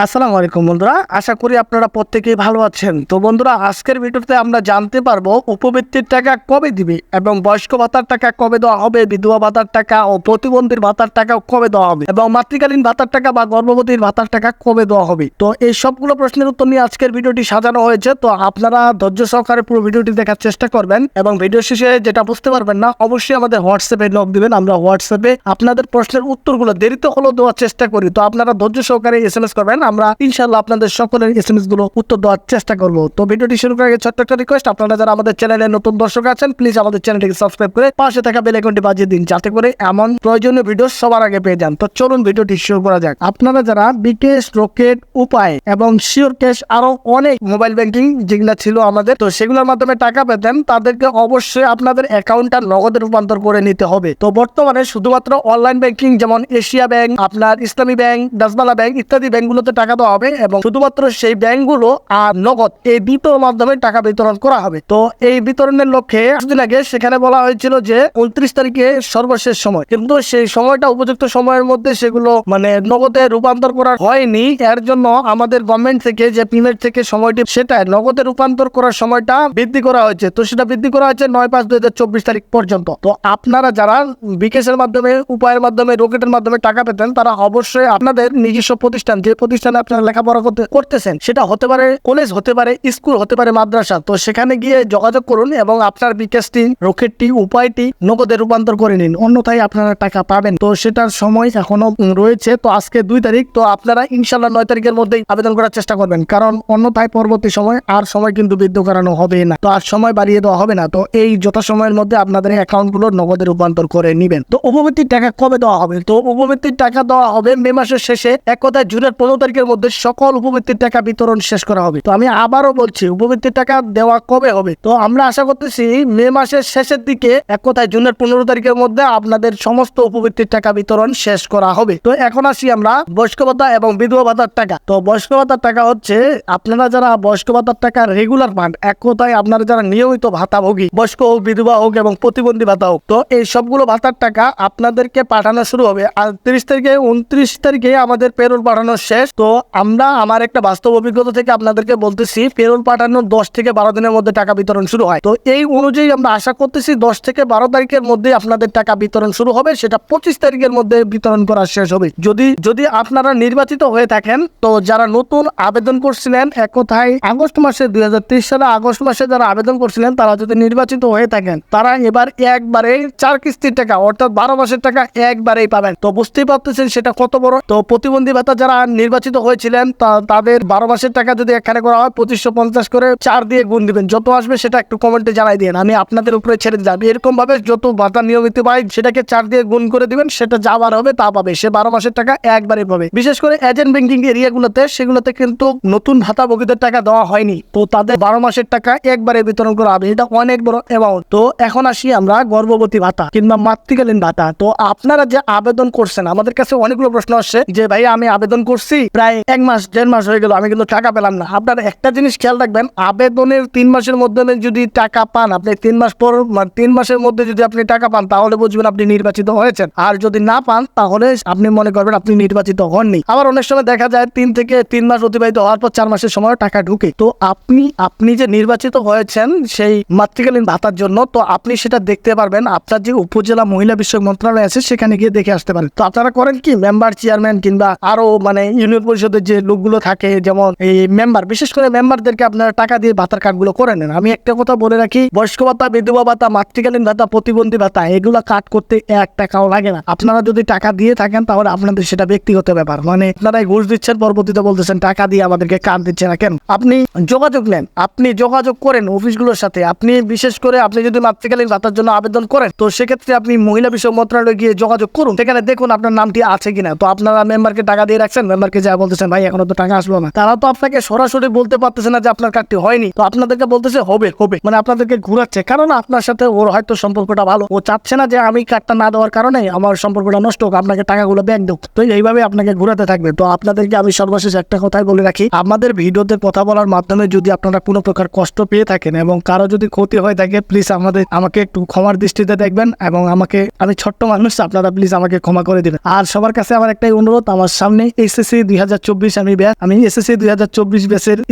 আসসালামু আলাইকুম বন্ধুরা, আশা করি আপনারা প্রত্যেকেই ভালো আছেন। তো বন্ধুরা, আজকের ভিডিওতে আমরা জানতে পারব উপবৃত্তির টাকা কবে দিবে এবং বয়স্ক ভাতার টাকা কবে দেওয়া হবে, বিধবা ভাতার টাকা ও প্রতিবন্ধীর ভাতার টাকা কবে দেওয়া হবে এবং মাতৃকালীন ভাতার টাকা বা গর্ভবতীর ভাতার টাকা কবে দেওয়া হবে। তো এই সবগুলো প্রশ্নের উত্তর নিয়ে আজকের ভিডিওটি সাজানো হয়েছে, তো আপনারা ধৈর্য সহকারে পুরো ভিডিওটি দেখার চেষ্টা করবেন এবং ভিডিও শেষে যেটা বুঝতে পারবেন না, অবশ্যই আমাদের হোয়াটসঅ্যাপে নক দিবেন, আমরা হোয়াটসঅ্যাপে আপনাদের প্রশ্নের উত্তরগুলো দেরিতে হলেও দেওয়ার চেষ্টা করি। তো আপনারা ধৈর্য সহকারে এস করবেন আমরা ইনশাল্লাহ আপনাদের সকলের এস এম এসগুলো উত্তর দেওয়ার চেষ্টা করব। তো ভিডিওটি শুরু করার আগে ছোট্ট একটা রিকোয়েস্ট আপনারা যারা আমাদের চ্যানেলে নতুন দর্শক আছেন প্লিজ আমাদের চ্যানেলটিকে সাবস্ক্রাইব করে পাশে থাকা বেল আইকনটি বাজিয়ে দিন, যাতে করে এমন প্রয়োজনীয় ভিডিও সবার আগে পেয়ে যান। তো চলুন ভিডিওটি শুরু করা যাক। আপনারা যারা বিকেশ, রকেট, উপায় এবং শিওর ক্যাশ আরও অনেক মোবাইল ব্যাংকিং যেগুলো ছিল আমাদের, তো সেগুলোর মাধ্যমে টাকা পেতেন, তাদেরকে অবশ্যই আপনাদের অ্যাকাউন্টটা নগদে রূপান্তর করে নিতে হবে। তো বর্তমানে শুধুমাত্র অনলাইন ব্যাংকিং যেমন এশিয়া ব্যাংক, আপনার ইসলামী ব্যাংক, দাসবালা ব্যাংক ইত্যাদি ব্যাংকগুলোতে টাকা দেওয়া হবে এবং শুধুমাত্র সেই ব্যাংকগুলো আর নগদ এই দুটোর মাধ্যমে টাকা বিতরণ করা হবে। তো এই বিতরণের লক্ষ্যে কিছুদিন আগে সেখানে বলা হয়েছিল যে উনত্রিশ তারিখে সর্বশেষ সময়। কিন্তু সেই সময়টা উপযুক্ত সময়ের মধ্যে সেগুলো মানে নগদে রূপান্তর করা হয়নি। এর জন্য আমাদের গভর্নমেন্ট থেকে যে পেমেন্ট থেকে সময়টি সেটা নগদে রূপান্তর করার সময়টা বৃদ্ধি করা হয়েছে। তো সেটা বৃদ্ধি করা হয়েছে নয় পাঁচ দুই হাজার চব্বিশ তারিখ পর্যন্ত। তো আপনারা যারা বিকাশের মাধ্যমে, উপায়ের মাধ্যমে, রকেটের মাধ্যমে টাকা পেতেন, তারা অবশ্যই আপনাদের নিজস্ব প্রতিষ্ঠান, যে প্রতিষ্ঠানে আপনারা লেখাপড়া করতে করতেছেন, সেটা হতে পারে কলেজ হতে পারে স্কুল হতে পারে মাদ্রাসা। তো সেখানে গিয়ে যোগাযোগ করুন এবং আপনার বিকাশটি, রকেটটি, উপায়টি নগদে রূপান্তর করে নিন। অন্যথায় আপনারা টাকা পাবেন। তো সেটার সময় এখনও রয়েছে। তো আজকে দুই তারিখ। তো আপনারা ইনশাল্লাহ নয় তারিখের মধ্যেই আবেদন করার চেষ্টা করবেন। কারণ অন্যথায় পরবর্তী সময় আর সময় কিন্তু বৃদ্ধ করানো হবে না। তো আর সময় বাড়িয়ে দেওয়া হবে না। তো এই যথাসময়ের মধ্যে আপনাদের অ্যাকাউন্টগুলো নগদে রূপান্তর করে নেবেন। তো উপবৃত্তির টাকা কবে দেওয়া হবে? তো উপবৃত্তির টাকা দেওয়া হবে মে মাসের শেষে। এক কথায় জুনের পনেরো তারিখের মধ্যে সকল উপবৃত্তির টাকা বিতরণ শেষ করা হবে। তো আমি আবারও বলছি, উপবৃত্তির টাকা দেওয়া কবে হবে? তো আমরা আশা করতেছি মে মাসের শেষের দিকে এক কথায় জুনের পনেরো তারিখের মধ্যে আপনাদের সমস্ত উপবৃত্তির টাকা বিতরণ শেষ করা হবে। তো এখন আসি আমরা বয়স্ক ভাতা এবং বিধবা ভাতার টাকা। তো বয়স্ক ভাতার টাকা হচ্ছে, আপনারা যারা বয়স্ক ভাতার টাকা রেগুলার পান, এক কথায় আপনারা যারা নিয়মিত ভাতাভোগী, বয়স্ক হোক, বিধবা হোক এবং প্রতিবন্ধী ভাতা হোক, তো এই সবগুলো ভাতার টাকা আপনাদেরকে পাঠানো শুরু হবে। আর তিরিশ তারিখে, উনত্রিশ তারিখে আমাদের পেরোল পাঠানো শেষ। তো আমরা আমার একটা বাস্তব অভিজ্ঞতা থেকে আপনাদেরকে বলতেছি, পেরোল পাঠানোর দশ থেকে বারো দিনের মধ্যে টাকা বিতরণ শুরু হয়। তো এই অনুযায়ী আমরা আশা করতেছি দশ থেকে বারো তারিখের মধ্যে আপনাদের টাকা বিতরণ শুরু হবে, সেটা পঁচিশ তারিখের মধ্যে বিতরণ করা শেষ হবে। যদি যদি আপনারা নির্বাচিত হয়ে থাকেন, তো যারা নতুন আবেদন করছিলেন, এক কথায় আগস্ট মাসে, দুই হাজার তেইশ সালে আগস্ট মাসে যারা আবেদন করছিলেন, তারা যদি নির্বাচিত হয়ে থাকেন, তারা এবার একবারে চার কিস্তির টাকা, অর্থাৎ বারো মাসের টাকা একবারেই পাবেন। তো বুঝতেই পারতেছেন সেটা কত বড়। তো প্রতিবন্ধী ভাতা যারা নির্বাচিত হয়েছিলেন, তা- তাদের বারো মাসের টাকা যদি এখানে করা হয়, পঁচিশশো পঞ্চাশ করে চার দিয়ে গুণ দিবেন। যত আসবে সেটা একটু কমেন্টে জানাই দিন আমি আপনাদের উপরে ছেড়ে যাবে এরকম ভাবে যত ভাতা নিয়মিত পাই সেটাকে চার দিয়ে গুণ করে দিবেন, সেটা যাবার হবে তা পাবে। সে বারো মাসের টাকা একবারে পাবে। বিশেষ করে এজেন্ট ব্যাংকিং এরিয়াগুলোতে, সেগুলোতে কিন্তু নতুন ভাতা ভাতাভোগীদের টাকা দেওয়া হয়নি। তো তাদের বারো মাসের টাকা একবারে বিতরণ করা হবে। এটা অনেক বড় অ্যামাউন্ট তো এখন আসি আমরা গর্ভবতী ভাতা কিংবা মাতৃকালীন ভাতা। তো আপনারা যে আবেদন করছেন, আমাদের কাছে অনেকগুলো প্রশ্ন আসছে যে, ভাই, আমি আবেদন করছি। প্রায় এক মাস, দেড় মাস হয়ে গেল, আমি কিন্তু টাকা পেলাম না। আপনারা একটা জিনিস খেয়াল রাখবেন, আবেদনের তিন মাসের মধ্যে যদি টাকা পান, আপনি তিন মাস পর মানে তিন মাসের মধ্যে যদি আপনি টাকা পান, তাহলে বুঝবেন আপনি নির্বাচিত হয়েছেন। আর যদি না পান, তাহলে আপনি মনে করবেন আপনি নির্বাচিত হননি। আবার অনেক সময় দেখা যায়, তিন থেকে তিন মাস অতিবাহিত হওয়ার পর চার মাসের সময় টাকা ঢুকে। তো আপনি আপনি যে নির্বাচিত হয়েছেন, সেই মাতৃকালীন ভাতার জন্য, তো আপনি সেটা দেখতে পারবেন। আপনার যে উপজেলা মহিলা বিষয়ক মন্ত্রণালয় আছে, সেখানে গিয়ে দেখে আসতে পারেন। তো আপনারা করেন কি? মেম্বার চেয়ারম্যান কিংবা আরও মানে ইউনিয়ন পরিষদের যে লোকগুলো থাকে, যেমন এই মেম্বার বিশেষ করে মেম্বারদেরকে আপনারা টাকা দিয়ে ভাতার কার্ডগুলো করে নেন। আমি একটা কথা বলে রাখি, বয়স্ক ভাতা, বিধবা ভাতা, মাতৃকালীন ভাতা, প্রতিবন্ধী ভাতা, এগুলো কাট করতে এক টাকাও লাগে না। আপনারা যদি টাকা দিয়ে থাকেন, তাহলে আপনাদের সেটা ব্যক্তিগত ব্যাপার। মানে আপনারা ঘুষ দিচ্ছেন পরবর্তীতে বলতেছেন, টাকা দিয়ে আমাদেরকে কার্ড দিচ্ছে না কেন? আপনি যোগাযোগ নেন, আপনি যোগাযোগ করেন অফিসগুলোর সাথে। আপনি বিশেষ করে আপনি যদি মাতৃকালীন ভাতার জন্য আবেদন করেন, তো সেক্ষেত্রে আপনি মহিলা বিষয় মন্ত্রণালয়ে গিয়ে যোগাযোগ করুন। সেখানে দেখুন আপনার নামটি আছে কিনা। তো আপনারা মেম্বারকে টাকা দিয়ে রাখছেন মেম্বারকে যা বলতেছেন, ভাই, এখনও তো টাকা আসলো না। তারা তো আপনাকে সরাসরি বলতে পারতেছে না যে আপনার কার্ডটি হয়নি। তো আপনাদেরকে বলতেছে, হবে হবে। মানে আপনাদেরকে ঘুরাচ্ছে। কারণ আপনার সাথে ওর হয়তো সম্পর্কটা ভালো। ও চাচ্ছে না যে আমি কার্ডটা না দেওয়ার কারণে আমার সম্পর্কটা নষ্ট হোক, আপনাকে টাকাগুলো ব্যাংক দেব। তো এইভাবে আপনাকে ঘুরাতে থাকবে। তো আপনাদেরকে আমি সর্বশেষ একটা কথাই বলে রাখি। আমাদের ভিডিওতে কথা বলার মাধ্যমে যদি আপনারা কোনো প্রকার কষ্ট পেয়ে থাকেন এবং কারও যদি ক্ষতি হয়ে থাকে প্লিজ আমাদের, আমাকে একটু ক্ষমার দৃষ্টিতে দেখবেন এবং আমাকে, আমি ছোট্ট মানুষ, আপনারা প্লিজ আমাকে ক্ষমা করে দিবেন। আর সবার কাছে আমার একটাই অনুরোধ, আমার সামনে এসএসসি দুই হাজার চব্বিশ আমি ব্যাচ আমি এসএসসি দুই হাজার চব্বিশ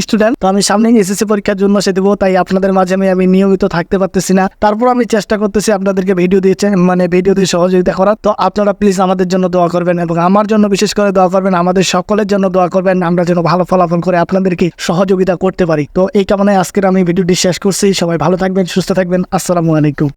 স্টুডেন্ট তো আমি সামনে এসএসসি পরীক্ষার জন্য সে দেবো, তাই আপনাদের মাঝে আমি আমি নিয়মিত থাকতে পারতেছি না। তারপর আমি চেষ্টা করতেছি আপনাদেরকে ভিডিও দিয়েছে মানে ভিডিও দিয়ে সহযোগিতা করার। তো আপনারা প্লিজ আমাদের জন্য দোয়া করবেন এবং আমার জন্য বিশেষ করে দোয়া করবেন, আমাদের সকলের জন্য দোয়া করবেন, আমরা যেন ভালো ফলাফল করে আপনাদেরকে সহযোগিতা করতে পারি। তো এই কারণে আজকের আমি ভিডিওটি শেষ করছি। সবাই ভালো থাকবেন, সুস্থ থাকবেন। আসসালামু আলাইকুম।